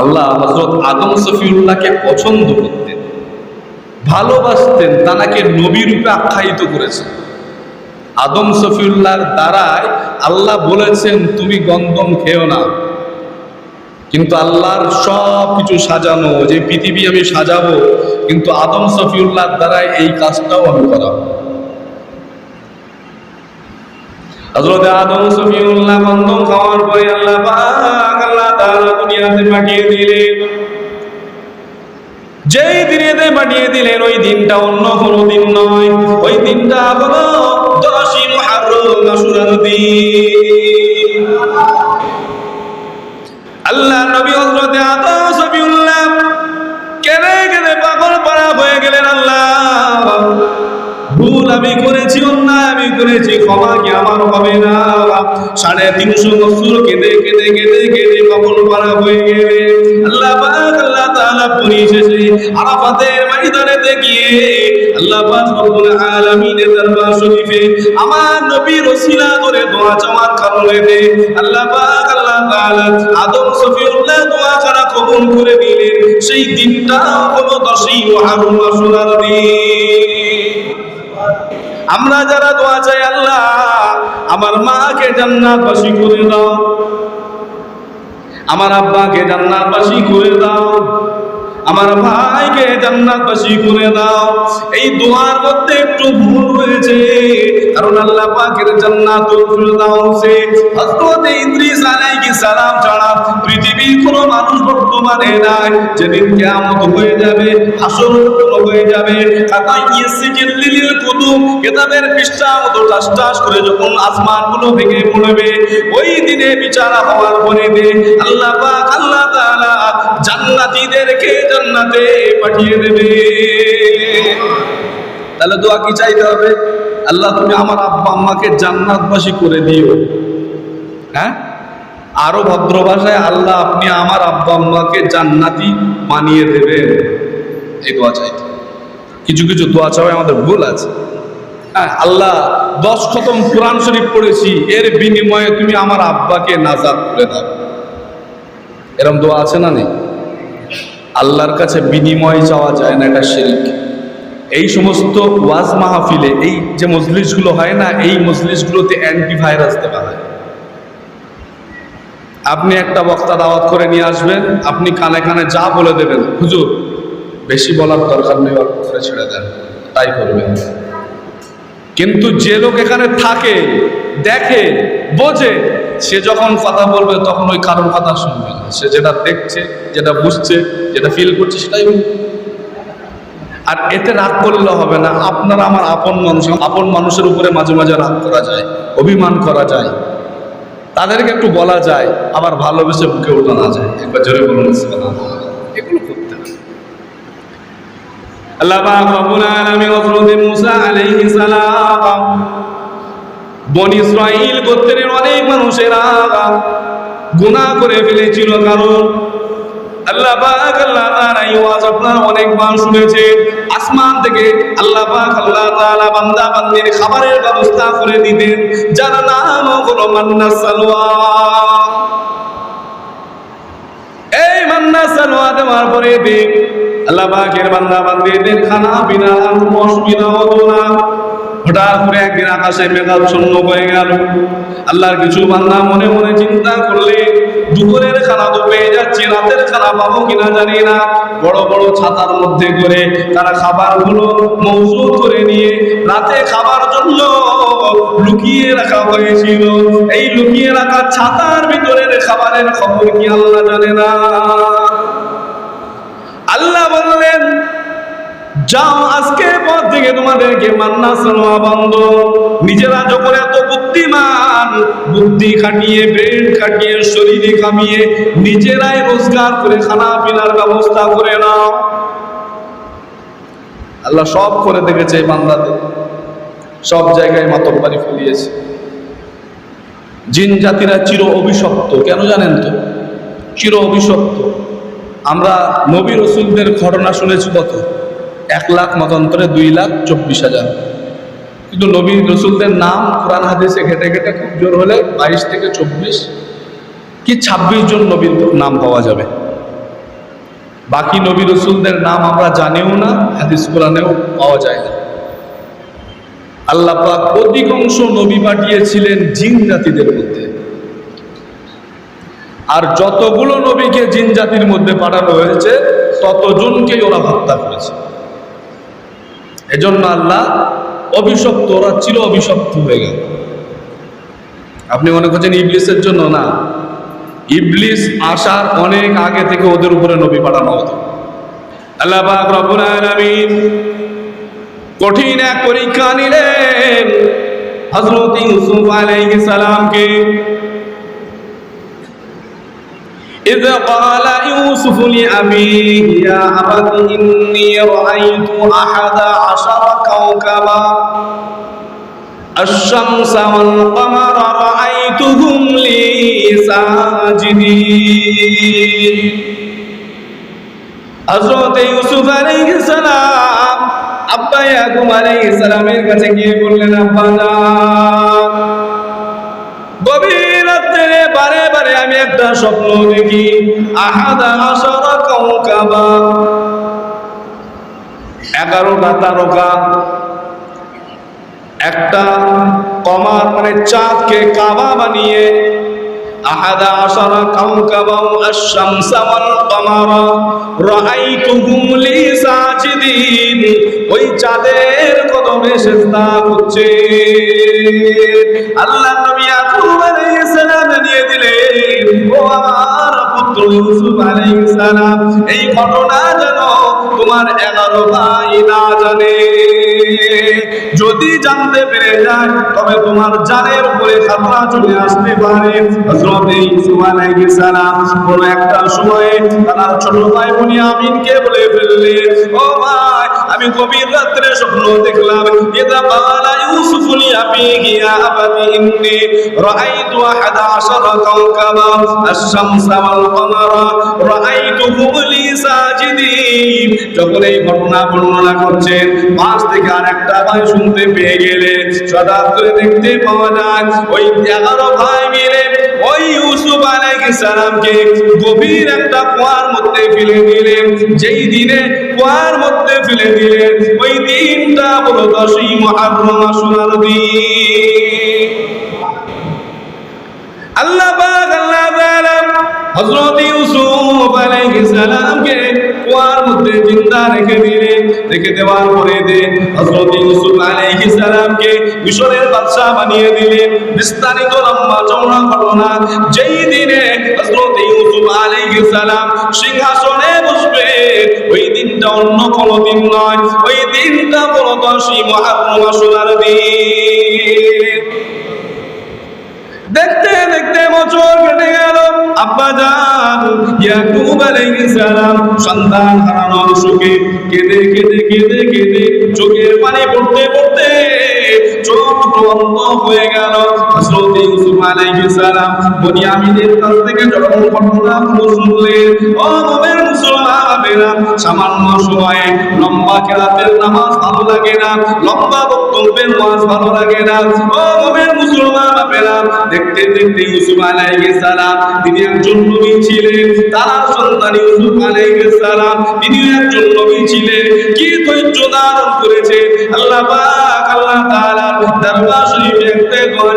আল্লাহ হজরত আদম সফিউল্লাহকে পছন্দ করতেন, ভালোবাসতেন, তানাকে নবী রূপে আখ্যায়িত করেছেন। আদম সফিউল্লাহর দ্বারাই আল্লাহ বলেছেন, তুমি গন্ধম খেও না। কিন্তু আল্লাহর সব কিছু সাজানো, যে পৃথিবী আমি সাজাবো, কিন্তু আদম সফিউল্লাহর দ্বারাই এই কাজটাও আমি করাবো হযরত আদম সফিউল্লাহ গন্ধম খাওয়ার পরে আল্লাহ আল্লাহ দুনিয়াতে পাঠিয়ে দিলেন। যেই পাঠিয়ে দিলেন, ওই দিনটা অন্য কোনো দিন নয়। ওই দিনটা দশই আল্লাহ নবী হযরত আদম কেঁদে কেঁদে পাগল পাড়া হয়ে গেলেন আল্লাহ। ভুল আমি আমি করেছি ক্ষমা কি আমার হবে না? সাড়ে তিনশো বছর কেঁদে কেঁদে কেঁদে কেঁদে পাগল পাড়া হয়ে গেলে আল্লাহ আল্লাহ তাআলা পরিশেষে আরাফাতের ময়দানে গিয়ে আল্লাহ পাক রব্বুল আলামিনের দরবার শরীফে আমার নবীর ওসিলা করে দোয়া চাওয়ার কারণে আল্লাহ পাক, আল্লাহ তাআলা আদম সফিউল্লাহ দোয়া করা কবুল করে দিলেন সেই দিনটা হলো দশই মুহররম আশুরার দিন। আমরা যারা দোয়া চাই আল্লাহ, আমার মাকে জান্নাতবাসী করে দাও। আমার আব্বাকে জান্নাতবাসী করে দাও। আমার ভাইকে জান্নাতবাসী করে দাও। এই দোয়ার মধ্যে একটু ভুল হয়েছে, কারণ আল্লাহ পাকের জান্নাতুল ফিরদাউসে হযরত ইদ্রিস আলাইহিস সালাম ছাড়া পৃথিবীর কোনো মানুষ বর্তমানে নাই। যেদিন কিয়ামত হয়ে যাবে হাসর হয়ে যাবে খাতা ইয়াসিজিল লিল কুতুব কিতাবের পৃষ্ঠা মতো টাস টাস করে যখন আসমানগুলো ভেঙে পড়বে, ওই দিনে বিচার হওয়ার পরে আল্লাহ পাক, আল্লাহ জান্নাতীদেরকে জান্নাতে পাঠিয়ে দেবে। তাহলে দোয়া কি চাইতে হবে? আল্লাহ, তুমি আমার আব্বা আম্মাকে জান্নাতবাসী করে দিও। হ্যাঁ? আরও ভদ্র ভাষায় আল্লাহ, আপনি আমার আব্বা আম্মাকে জান্নাতি বানিয়ে দেবেন। এই দোয়া চাইতে। কিছু কিছু দোয়া চাওয়ায় আমাদের ভুল আছে। হ্যাঁ আল্লাহ, দশ খতম কোরআন শরীফ পড়েছি, এর বিনিময়ে তুমি আমার আব্বাকে নাজাদ করে দাও। এরম দোয়া আছে না নেই? আল্লাহর কাছে বিনিময় চাওয়া যায় না, এটা শিরিক। এই সমস্ত ওয়াজ মাহফিলে, এই যে মজলিসগুলো হয় না, এই মজলিসগুলোতে অ্যান্টিভাইরাস দেওয়া হয়। আপনি একটা বক্তা দাওয়াত করে নিয়ে আসবেন, আপনি কানে কানে যা বলে দেবেন, হুজুর, বেশি বলার দরকার নেই, অল্প করে ছেড়ে দেন, তাই করবেন। কিন্তু যে লোক এখানে থাকে, দেখে, বোঝে সে যখন কথা বলবে, তখন ওই কারোর কথা শুনবে না। সে যেটা দেখছে, যেটা বুঝছে, যেটা ফিল করছে, সেটাই। আর এতে রাগ করলে হবে না। আপনারা আমার আপন মানুষ, আপন মানুষের উপরে মাঝে মাঝে রাগ করা যায়, অভিমান করা যায়। তাদেরকে একটু বলা যায়, আবার ভালোবেসে বুকে ওঠানো যায়। একবার জোরে বলুন। এগুলো করতে হবে। আল্লাহ হযরত মুসা আলাইহিস সালাম বনি ইসরাইল গোত্রের অনেক মানুষেরা গুনাহ করে ফেলেছিল, কারণ আল্লাহ আল্লাহ আসমান থেকে আল্লাহ আল্লাহ বান্দা খাবারের ব্যবস্থা করে মান্না এই মান্না আল্লাহ খানা পিনা অসুবিধা হতো না। হঠাৎ করে একদিন আকাশে মেঘাচ্ছন্ন হয়ে গেল। আল্লাহর কিছু বান্দা মনে মনে চিন্তা করলে, দুপুরের খানা তো পেয়ে যাচ্ছি, রাতের খানা পাবো কিনা জানি না। বড় বড় ছাতার মধ্যে করে তারা খাবারগুলো মজুদ করে নিয়ে রাতে খাবার জন্য লুকিয়ে রাখা হয়েছিল। এই লুকিয়ে রাখা ছাতার ভিতরের খাবারের খবর কি আল্লাহ জানে না? আল্লাহ বললেন যাও, আজকে পর থেকে তোমাদেরকে মান্না সালোয়া বন্ধ। নিজেরা যখন এত বুদ্ধিমান, বুদ্ধি খাটিয়ে ব্রেন খাটিয়ে, শরীরে কামিয়ে নিজেরাই রোজগার করে, খানা পিনার ব্যবস্থা করে নাও। আল্লাহ সব করে দেখেছে এই বান্দাদের। সব জায়গায় মাতব্বারি ফেলিয়েছে। জিন জাতিরা চির অভিশপ্ত, কেন জানেন তো? চির অভিশপ্ত। আমরা নবী রসুলদের ঘটনা শুনেছি কত? এক লাখ মতান্তরে দুই লাখ চব্বিশ হাজার। কিন্তু নবী রসুলদের নাম কোরআন হাদিসে ঘেটে ঘেটে খুব জোর হলে বাইশ থেকে চব্বিশ কি ছাব্বিশ জন নবীর নাম পাওয়া যাবে। বাকি নবী রসুলদের নাম আমরা জানিও না, হাদিস কোরআনেও পাওয়া যায় না। আল্লাহ অধিকাংশ নবী পাঠিয়েছিলেন জিন জাতিদের মধ্যে। আর যতগুলো নবীকে জিন জাতির মধ্যে পাঠানো হয়েছে, ততজনকেই ওরা হত্যা করেছে। এজন্য আল্লাহ অভিশপ্ত, ওরা চির অভিশপ্ত হয়ে গেল। আপনি মনে করছেন ইবলিসের জন্য? না। ইবলিস আসার অনেক আগে থেকে ওদের উপরে নবী পাঠানো হতো। আল্লাহ পাক কঠিন এক পরীক্ষা নিলেন। হযরত ইউসুফ আলাইহিস إذ قال يوسف لأبيه يا أبت إني رأيت أحد عشر كوكبا الشمس والقمر رأيتهم لي ساجدين হযরত ইউসুফ আলাইহিস সালাম আব্বা ইয়াকুব আলাইহিস সালামের কাছে গিয়ে বললেন আব্বা জান গভীর রাত্রে বারে আমি একটা স্বপ্ন দেখি। আহাদা আশারা কাউকাবা এগারোটা তারকা। একটা কমার মানে চাঁদকে কাবা বানিয়ে। আহাদা আশারা কাউকাবা আশ-শামসা ওয়াল কামারা। রাআইতুহুম লি সাজিদিন। ওই চাঁদের কদমে সিজদা করছে। আল্লাহ ইউসুফ আলাইহিসসালাম এই ঘটনা যেন তোমার এগারো ভাই না জানে। যদি জানতে পেরে যায়, তবে তোমার জানের উপরে খাতরা চলে আসতে পারে। হযরত ইউসুফ আলাইহিস কোন একটা সময়ে তার ছোট ভাই বুনিয়ামিনকে বলে ফেললে ও ভাই আমি গভীর রাত্রে স্বপ্ন দেখলাম ইদা ক্বালা ইউসুফ রাআইতু আহাদা আশারা কাওকাবা আশ-শামসা ওয়াল সাজিদিন যখন এই ঘটনা বর্ণনা করছেন পাশ থেকে আরেকটা ভাই শুনতে পেয়ে গেলে হঠাৎ করে দেখতে পাওয়া যায়, ওই এগারো ভাই মিলে ওই ইউসুফ আলাইহিস সালামকে গভীর একটা কুয়ার মধ্যে ফেলে দিলেন। যেই দিনে কুয়ার মধ্যে ফেলে দিলেন, ওই দিনটা হলো দশই মুহররম আশুরার দিন। আল্লাহ পাক, আল্লাহ তাআলা হযরত ইউসুফ আলাইহিস সালামকে কুয়ার মধ্যে জিন্দা রেখে দিলেন। রেখে দেওয়ার পরে দে হযরত ইউসুফ আলাইহিস সালামকে মিশরের বাদশা বানিয়ে দিলেন। বিস্তারিত লম্বা চওড়া ঘটনা, যেই দিনে হযরত ইউসুফ আলাইহিস সালাম সিংহাসনে বসবে, ওই দিনটা অন্য কোনো দিন নয়, ওই দিনটা হলো দশই মুহররম আশুরার দিন। দেখতে দেখতে বছর কেটে গেল, আব্বা জান ইয়াকুব আলাইহিস সালাম, সন্তান হারানোর শোকে কেঁদে কেঁদে কেঁদে কেঁদে চোখের পানি পড়তে পড়তে চোখ বন্ধ হয়ে গেল। হযরত ইউসুফ আলাইহিস সালাম বনিয়ামিনের কাছ থেকে যখন ঘটনাগুলো শুনলেন, ও মোমের মুসলমান বাবেরা সামান্য সময়ে লম্বা কেরাতের নামাজ ভালো লাগে না, লম্বা বক্তব্যের ওয়াজ ভালো লাগে না। ও মোমের মুসলমান বাবেরা দেখতে দেখতে ইউসুফ আলাইহিস সালাম, তিনি একজন নবী ছিলেন তার সন্তান ইউসুফ আলাইহিস সালাম। তিনি একজন নবী ছিলেন। কি ধৈর্য ধারণ করেছে? আল্লাহ পাক, আল্লাহ দরবার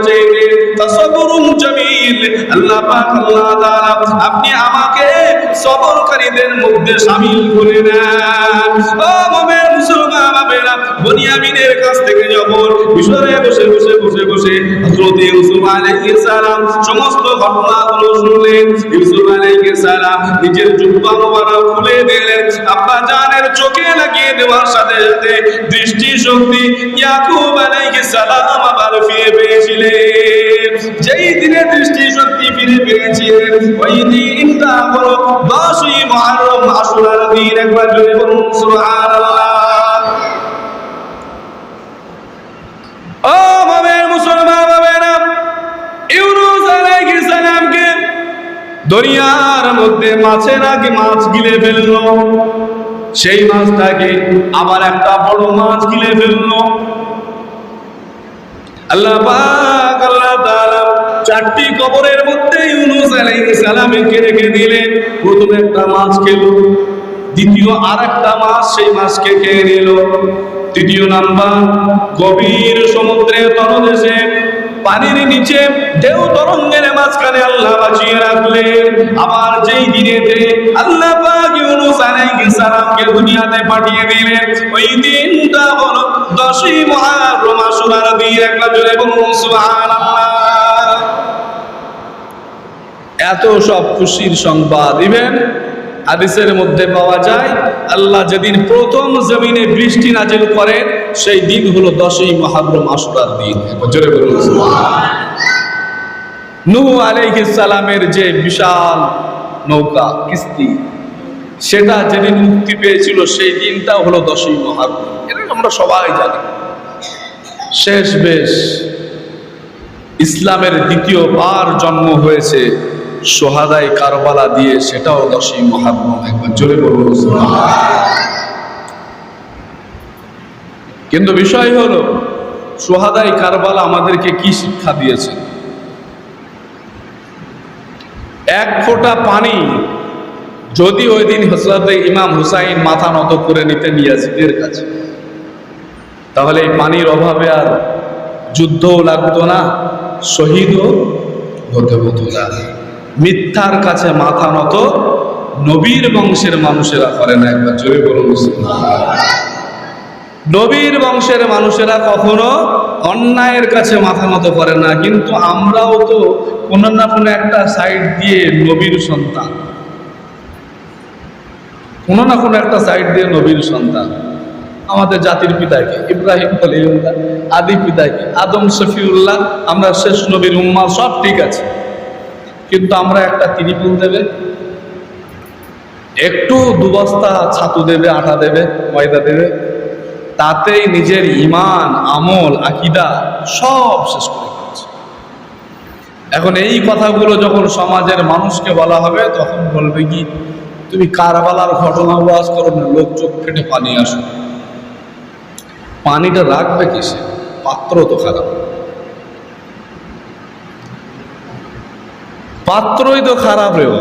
জামিল। আল্লাহ পাক, আল্লাহ তাআলা আপনি আমাকে সবরকারীদের মধ্যে শামিল করে নেন ও মুমিন মুসলমান বাবেরা বনিয়ামিনের কাছ থেকে যখন মিশরে বসে বসে বসে বসে হযরত ইউসুফ সমস্ত ঘটনাগুলো শুনলেন। ইউসুফ নিজের জুব্বা মোবারক খুলে দিলেন। আব্বা জানের চোখে লাগিয়ে দেওয়ার সাথে সাথে দৃষ্টি শক্তি ইয়াকুব আলাইহিস সালাম আবার ফিরে পেয়েছিলেন। যেই দিনে দৃষ্টি শক্তি ফিরে পেয়েছিলেন, ওই দিনটা হলো দশই মুহররম আশুরার দিন। একবার জোরে বলুন, সুবহানাল্লাহ মোমের মুসলমান বাবেরা ইউনুস আলাইহিস সালামকে দরিয়ার মধ্যে মাছের আগে মাছ গিলে ফেলল। সেই মাছটাকে আবার একটা বড় মাছ গিলে ফেলল। আল্লাহ আল্লাহ চারটি কবরের মধ্যে রেখে প্রথমে একটা মাছ খেলো, দ্বিতীয় আর একটা মাছ সেই মাছকে তৃতীয় নাম্বার, গভীর সমুদ্রে তলদেশে পানির নিচে ঢেউ তরঙ্গের মাঝখানে আল্লাহ বাঁচিয়ে রাখলেন। আবার যেই দিনেতে আল্লাহ পাক ইউনুস আলাইহিস সালামকে দুনিয়াতে পাঠিয়ে দিলেন, ওই দিনটা হলো দশই মুহররম আশুরার দিন একবার জোরে বলুন সুবহানাল্লাহ। এত সব খুশির সংবাদ দিবেন হাদিসের মধ্যে পাওয়া যায়, আল্লাহ যেদিন প্রথম জমিনে বৃষ্টি নাজিল করেন, সেই দিন হলো দশই মহারম আশুরার দিন। জোরে বলুন নূহ আলাইহিস সালামের যে বিশাল নৌকা, কিস্তি, সেটা যেদিন মুক্তি পেয়েছিল, সেই দিনটা হলো দশই মহারম। এটা আমরা সবাই জানি। শেষ বেশ, ইসলামের দ্বিতীয় বার জন্ম হয়েছে। সোহাদাই কারবালা দিয়ে সেটাও দশই মহাত্ম একবার জোরে বলুন কিন্তু বিষয় হলো, সোহাদাই কারবালা আমাদেরকে কি শিক্ষা দিয়েছে? এক ফোঁটা পানি যদি ওই দিন হজরত ইমাম হুসাইন মাথা নত করে নিতেন ইয়াজিদের কাছে, তাহলে এই পানির অভাবে আর যুদ্ধও লাগতো না, শহীদও হতে হতো না। মিথ্যার কাছে মাথা নত, নবীর বংশের মানুষেরা করে না, একবার জোরে বলুন। নবীর বংশের মানুষেরা কখনো অন্যায়ের কাছে মাথা নত করে না, কিন্তু আমরাও তো কোনো না কোনো একটা সাইড দিয়ে নবীর সন্তান। কোনো না কোনো একটা সাইড দিয়ে নবীর সন্তান। আমাদের জাতির পিতাকে, ইব্রাহিম আদি পিতাকে, আদম শফিউল্লাহ, আমরা শেষ নবীর উম্মা সব ঠিক আছে। কিন্তু আমরা একটা তিরিপুল দেবে। একটু দুবস্তা ছাতু দেবে আটা দেবে, ময়দা দেবে। তাতেই নিজের ইমান আমল, আকিদা সব শেষ করে ফেলছে এখন এই কথাগুলো যখন সমাজের মানুষকে বলা হবে, তখন বলবে কি, তুমি কারবালার ঘটনা ওয়াজ করো না, লোক চোখ ফেটে পানি আসো পানিটা রাখবে কিসে? পাত্র তো খারাপ। পাত্রই তো খারাপ রেও।